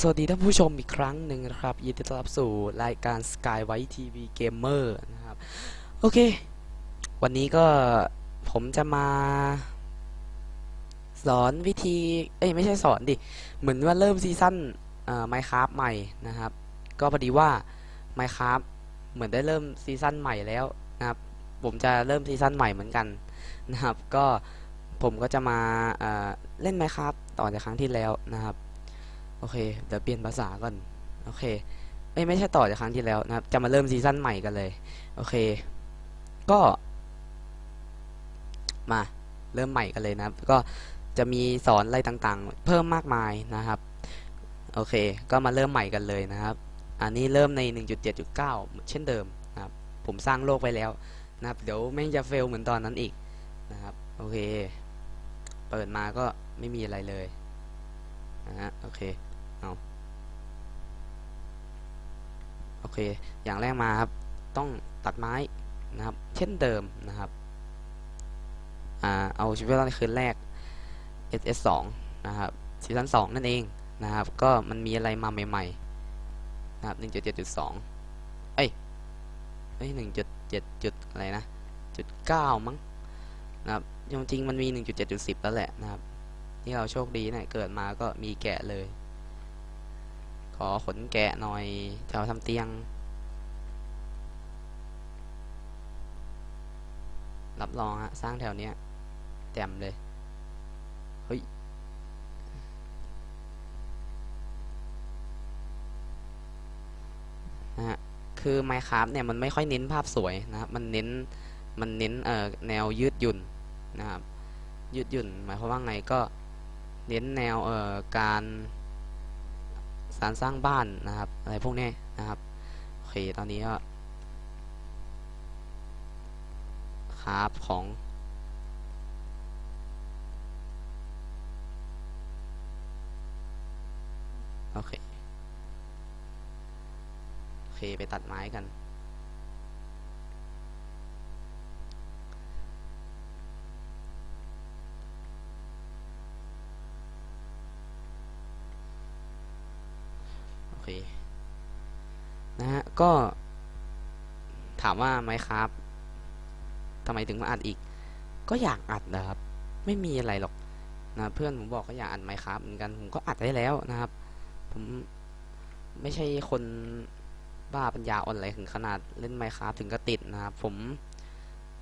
สวัสดีท่านผู้ชมอีกครั้งหนึ่งนะครับ ยินดีต้อนรับสู่รายการ Sky White TV Gamer นะครับ โอเค วันนี้ก็ผมจะมา สอนวิธี เอ้ย ไม่ใช่สอนดิ เหมือนว่าเริ่มซีซั่นเอ่อ Minecraft ใหม่นะครับ ก็พอดีว่า Minecraft เหมือนได้เริ่มซีซั่นใหม่แล้วนะครับ ผมจะเริ่มซีซั่นใหม่เหมือนกันนะครับ ก็ผมก็จะมาเล่น Minecraft ต่อจากครั้งที่แล้วนะครับ โอเค เดี๋ยวเปลี่ยนภาษาก่อน โอเคเอ้ยไม่ใช่ต่อจากครั้งที่แล้วนะครับ จะมาเริ่มซีซั่นใหม่กันเลย โอเค ก็ มาเริ่มใหม่กันเลยนะครับ ก็จะมีสอนอะไรต่างๆ เพิ่มมากมายนะครับ โอเค ก็มาเริ่มใหม่กันเลยนะครับ อันนี้เริ่มใน 1.7.9 เช่นเดิมนะครับ ผมสร้างโลกไปแล้วนะครับ เดี๋ยวไม่งจะเฟลเหมือนตอนนั้นอีกนะครับ โอเค เปิดมาก็ไม่มีอะไรเลยนะฮะ โอเค เอาโอเค อย่างแรกมาครับ ต้องตัดไม้นะครับ เช่นเดิมนะครับอ่าเอาชีวิตรอดในคืนแรก SS 2นะครับซีซั่น2นั่นเองนะครับ ก็มันมีอะไรมาใหม่ๆนะครับ1.7.2เอ้ยเอ้ย1.7จุดอะไรนะจุด9มั้งนะครับจริงๆมันมี 1.7.10 แล้วแหละนะครับ ที่เราโชคดีเนี่ยเกิดมาก็มีแกะเลย ขอขนแกะหน่อยจะเอาทำเตียง รับรองฮะ สร้างแถวเนี้ยแจ่มเลย เฮ้ย นะฮะ คือ Minecraft เนี่ย มันไม่ค่อยเน้นภาพสวยนะครับมันเน้น มันเน้น เอ่อ แนวยืดหยุ่นนะครับ ยืดหยุ่น หมายความว่าไงก็ เน้นแนว เอ่อ การ สารสร้างบ้านนะครับ อะไรพวกนี้นะครับโอเคตอนนี้ก็คราฟของโอเค โอเค ไปตัดไม้กัน โอเค นะฮะ ก็ถามว่าไหมครับทำไมถึงมาอัดอีก ก็อยากอัดนะครับ ไม่มีอะไรหรอกนะเพื่อนผมบอกก็อยากอัดไหมครับเหมือนกันผมก็อัดได้แล้วนะครับ ผมไม่ใช่คนบ้าปัญญาอ่อนอะไรถึงขนาดเล่นไมค์ครับถึงก็ติดนะครับ ผม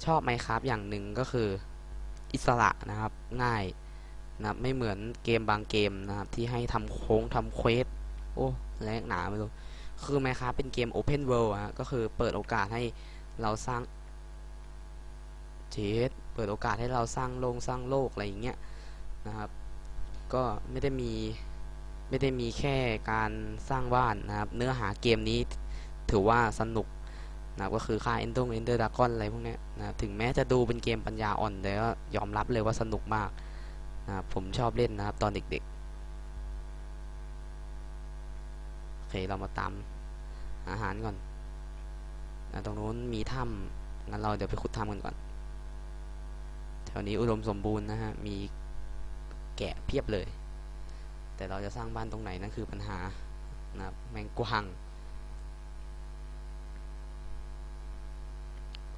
ชอบไมค์ครับอย่างหนึ่งก็คืออิสระนะครับง่ายนะครับไม่เหมือนเกมบางเกมนะครับที่ให้ทำโค้งทำเควสโอ้แรงหนาไม่รู้ คือไมครับเป็นเกม Open World อะก็คือเปิดโอกาสให้เราสร้างเจดเปิดโอกาสให้เราสร้างโลกสร้างโลกอะไรอย่างเงี้ยนะครับ ก็ไม่ได้มีไม่ได้มีแค่การสร้างบ้านนะครับ เนื้อหาเกมนี้ถือว่าสนุกนะก็คือค่าเอนดงเอนเดอร์ดากอนอะไรพวกเนี้ยนะถึงแม้จะดูเป็นเกมปัญญาอ่อนแต่ก็ยอมรับเลยว่าสนุกมากนะผมชอบเล่นนะครับตอนเด็กๆ โอ เคเรามาตามอาหารก่อนนะตรงนู้นมีถ้ำงั้นเราเดี๋ยวไปขุดถ้ำกันก่อน แถวนี้อุดมสมบูรณ์นะฮะ มีแกะเพียบเลย แต่เราจะสร้างบ้านตรงไหนนั่นคือปัญหานะแมงกวาง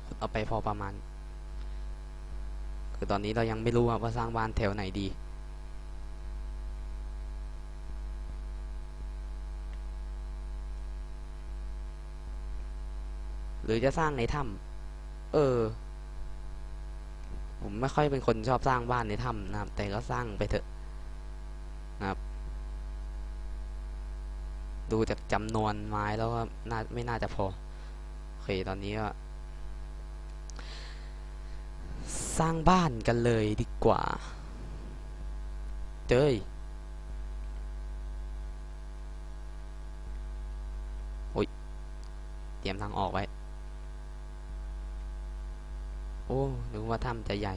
ขุดเอาไปพอประมาณ คือตอนนี้เรายังไม่รู้ว่าสร้างบ้านแถวไหนดี หรือจะสร้างในถ้ำเออ ผมไม่ค่อยเป็นคนชอบสร้างบ้านในถ้ำนะครับ แต่ก็สร้างไปเถอะนะครับ ดูจากจำนวนไม้แล้วก็น่าไม่น่าจะพอโอเคตอนนี้ก็สร้างบ้านกันเลยดีกว่า เจ้ยโอ้ยเตรียมทางออกไว้ โอ้นึกว่าถ้ำจะใหญ่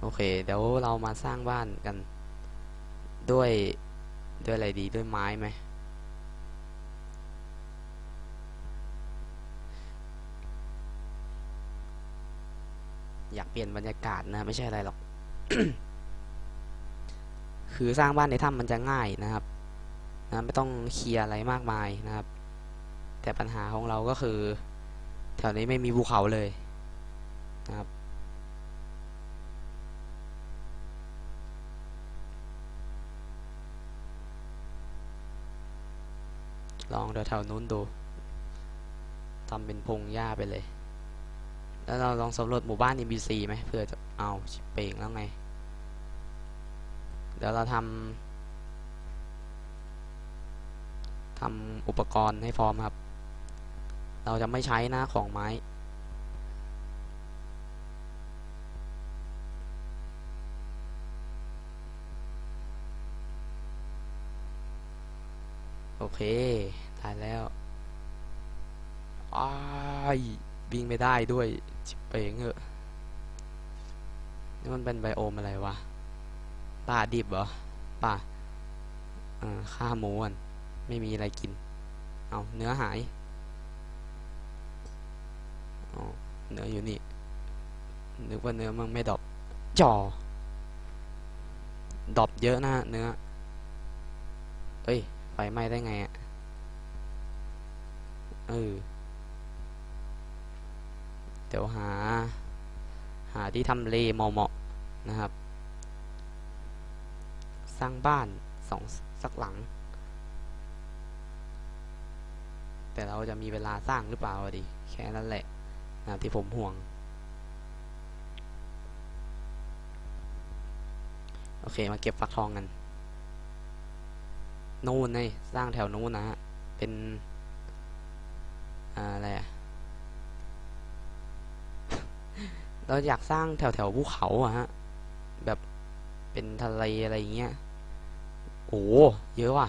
โอเค เดี๋ยวเรามาสร้างบ้านกัน ด้วยด้วยอะไรดีด้วยไม้ไหมอยากเปลี่ยนบรรยากาศนะ ไม่ใช่อะไรหรอก คือสร้างบ้านในถ้ำมันจะง่ายนะครับนะไม่ต้องเคลียร์อะไรมากมายนะครับ แต่ปัญหาของเราก็คือ แถวนี้ไม่มีภูเขาเลยนะครับลองแถวๆนู้นดูทำเป็นพงหญ้าไปเลย แล้วเราลองสำรวจหมู่บ้าน NPC ไหมเพื่อจะเอาชิบเป่งแล้วไง เดี๋ยวเราทำทำอุปกรณ์ให้พร้อมครับ เราจะไม่ใช้หนะของไม้ โอเคตายแล้วอ้ายวิ่งไม่ได้ด้วยชิบเป่งเหอะนี่มันเป็นไบโอมอะไรวะป่าดิบเหรอป่าอ่อฆ่าหมูก่อนไม่มีอะไรกิน เอาเนื้อหายอ๋อ เนื้ออยู่นี่นึกว่าเนื้อมันไม่ดอบจอดอบเยอะนะเนื้อเอ้ยไฟไหม้ได้ไงอะเออเดี๋ยวหา หาที่ทำเลเหมาะๆนะครับ สร้างบ้านสองสักหลัง แต่เราจะมีเวลาสร้างหรือเปล่าอดิแค่นั้นแหละ ที่ผมห่วง โอเค มาเก็บฟักทองกัน นู่นไงสร้างแถวนู้นนะฮะ เป็นอะไรอะเราอยากสร้างแถวแถวภูเขาอะฮะ แบบเป็นทะเลอะไรอย่างเงี้ย โอ้เยอะว่ะ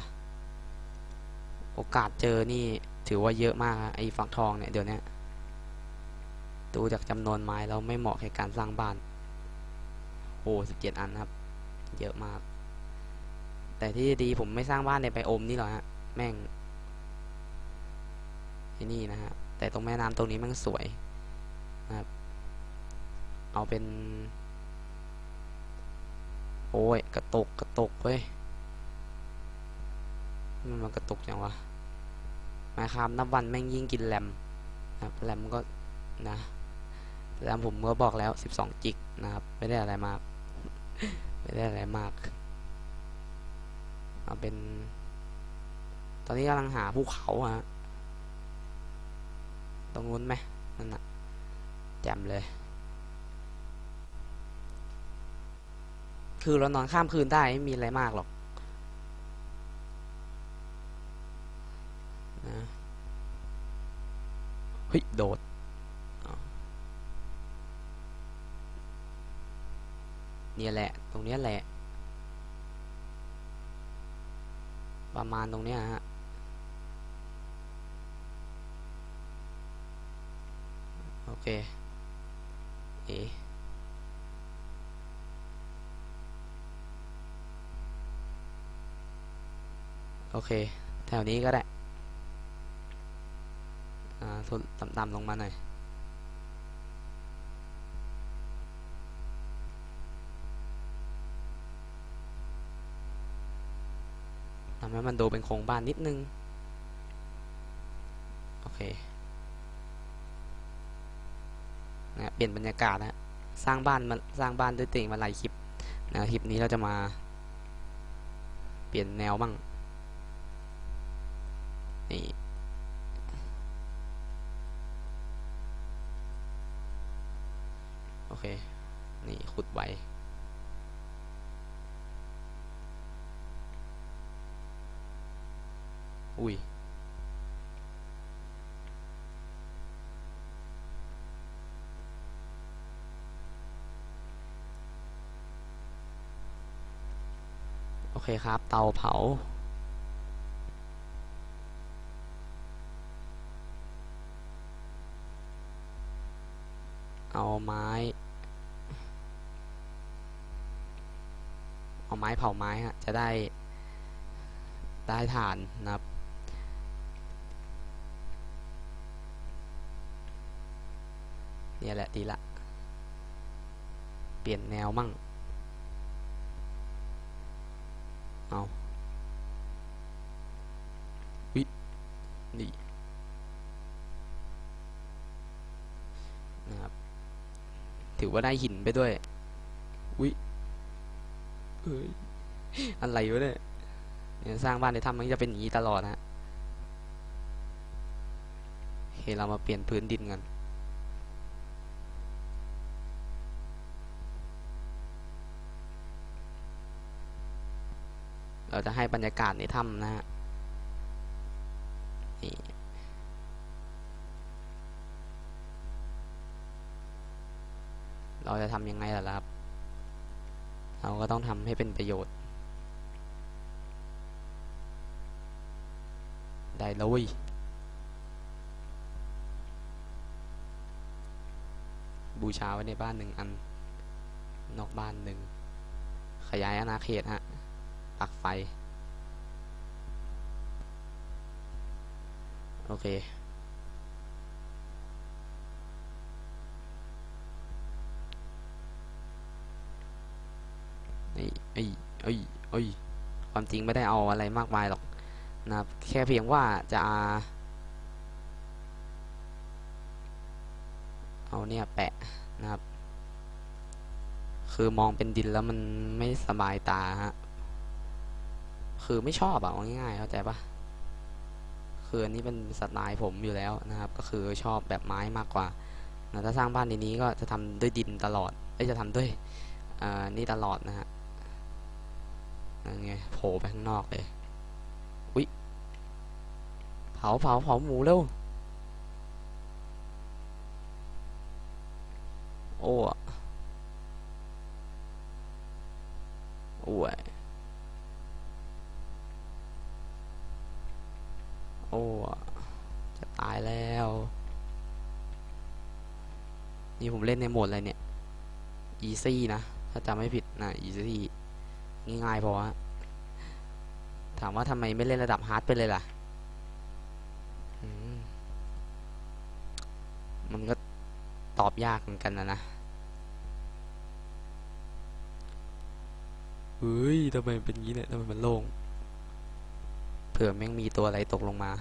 โอกาสเจอนี่ถือว่าเยอะมากไอ้ฟักทองเนี่ยเดี๋ยวนี้ ดูจากจำนวนไม้แล้วไม่เหมาะแก่การสร้างบ้าน โอ้สิบเจ็ดอันครับ เยอะมาก แต่ที่ดีผมไม่สร้างบ้านในไบโอมนี่หรอกฮะ แม่ง ที่นี่นะฮะ แต่ตรงแม่น้ำตรงนี้แมันสวยนะครับ เอาเป็น โอ้ย กระตกกระตกเว้ย มันมันกระตุกจังวะมาครับนับวันแม่งยิ่งกินแรมนะครับแรมก็นะ แรมผมก็บอกแล้ว 12 จิกนะครับ ไม่ได้อะไรมาก ไม่ได้อะไรมาก เอาเป็น ตอนนี้กำลังหาภูเขาอะฮะตรงนู้นไหมนั่นน่ะแจมเลย คือเรานอนข้ามคืนได้ไม่มีอะไรมากหรอกนะเฮ้ย โดดอ้าว เนี่ยแหละ ตรงเนี้ยแหละ ประมาณตรงเนี้ยฮะโอเคเอโอเค แถวนี้ก็ได้อ่าสุดต่ำๆลงมาหน่อยำให้มันดูเป็นโครงบ้านนิดนึง โอเคนะเปลี่ยนบรรยากาศนะสร้างบ้านมาสร้างบ้านด้วยตัวเองมาหลายคลิปนะคลิปนี้เราจะมา เปลี่ยนแนวบ้างนี่โอเค นี่ขุดไว้ อุ้ยโอเคครับ เตาเผาเอาไม้ เอาไม้เผาไม้ฮะ จะได้ได้ฐานนะครับ เนี่ยแหละดีละ เปลี่ยนแนวมั่ง เอาวินี่นะครับ ถือว่าได้หินไปด้วยวิเอ้ยอะไรวะเนี่ยเนี่ยสร้างบ้านในถ้ำมันจะเป็นอย่างนี้ตลอดฮะโอเคเรามาเปลี่ยนพื้นดินกัน เราจะให้บรรยากาศในถ้ำนะฮะนี่เราจะทำยังไงล่ะครับ เราก็ต้องทำให้เป็นประโยชน์ ได้เลยบูชาไว้ในบ้านหนึ่งอัน นอกบ้านหนึ่ง ขยายอาณาเขตฮะ ปลักไฟ โอเคไอ้ไอ้ไอ้ไอ้ยความจริงไม่ได้เอาอะไรมากมายหรอกนะครับ แค่เพียงว่าจะเอาเนี่ยแปะนะครับ คือมองเป็นดินแล้วมันไม่สบายตาฮะ คือไม่ชอบอะง่ายๆเข้าใจปะคืออันนี้เป็นสไตล์ผมอยู่แล้วนะครับ ก็คือชอบแบบไม้มากกว่านะถ้าสร้างบ้านในนี้ก็จะทำด้วยดินตลอดเอ้จะทำด้วยนี่ตลอดนะฮะนั่นไงโผล่ไปข้างนอกเลยอุ๊ยเผาเผาเผาหมูเร็วโอ้อะโอ้ย โอ้จะตายแล้ว นี่ ผมเล่นในโหมดอะไรเนี่ย easy นะ ถ้าจำไม่ผิดนะ easy ง่ายๆพอฮะถามว่าทำไมไม่เล่นระดับฮาร์ดไปเลยล่ะอืมมันก็ตอบยากเหมือนกันนะนะเฮ้ยทำไมเป็นงี้เนี่ยทำไมมันโล่ง เผื่อแม่งมีตัวอะไรตกลงมา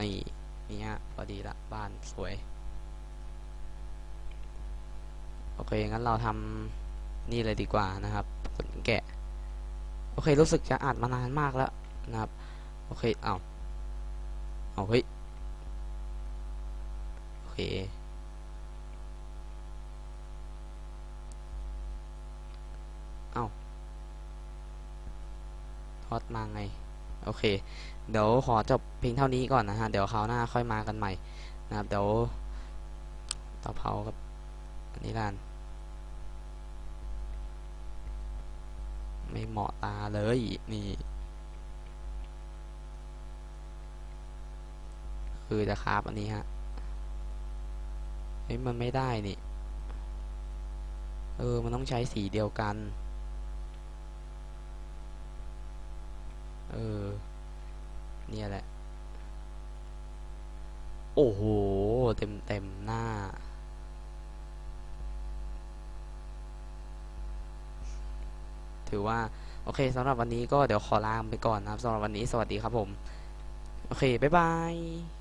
นี่นี่ฮะพอดีละบ้านสวย โอเค งั้นเราทำนี่เลยดีกว่านะครับขนแกะ โอเค รู้สึกจะอัดมานานมากแล้วนะครับ โอเค เอาเอาเฮ้ย โอเคทอดมาไง โอเค เดี๋ยวขอจบเพียงเท่านี้ก่อนนะฮะ เดี๋ยวคราวหน้าค่อยมากันใหม่นะครับ เดี๋ยวเตาเผากับอันนี้ลาน ไม่เหมาะตาเลยนี่ คือจะคราบอันนี้ฮะเฮ้ยมันไม่ได้นี่ เออ มันต้องใช้สีเดียวกัน เออ เนี่ยแหละ โอ้โห เต็มเต็มหน้า ถือว่า โอเคสำหรับวันนี้ก็เดี๋ยวขอลาไปก่อนนะครับสำหรับวันนี้สวัสดีครับผม โอเค บ๊ายบาย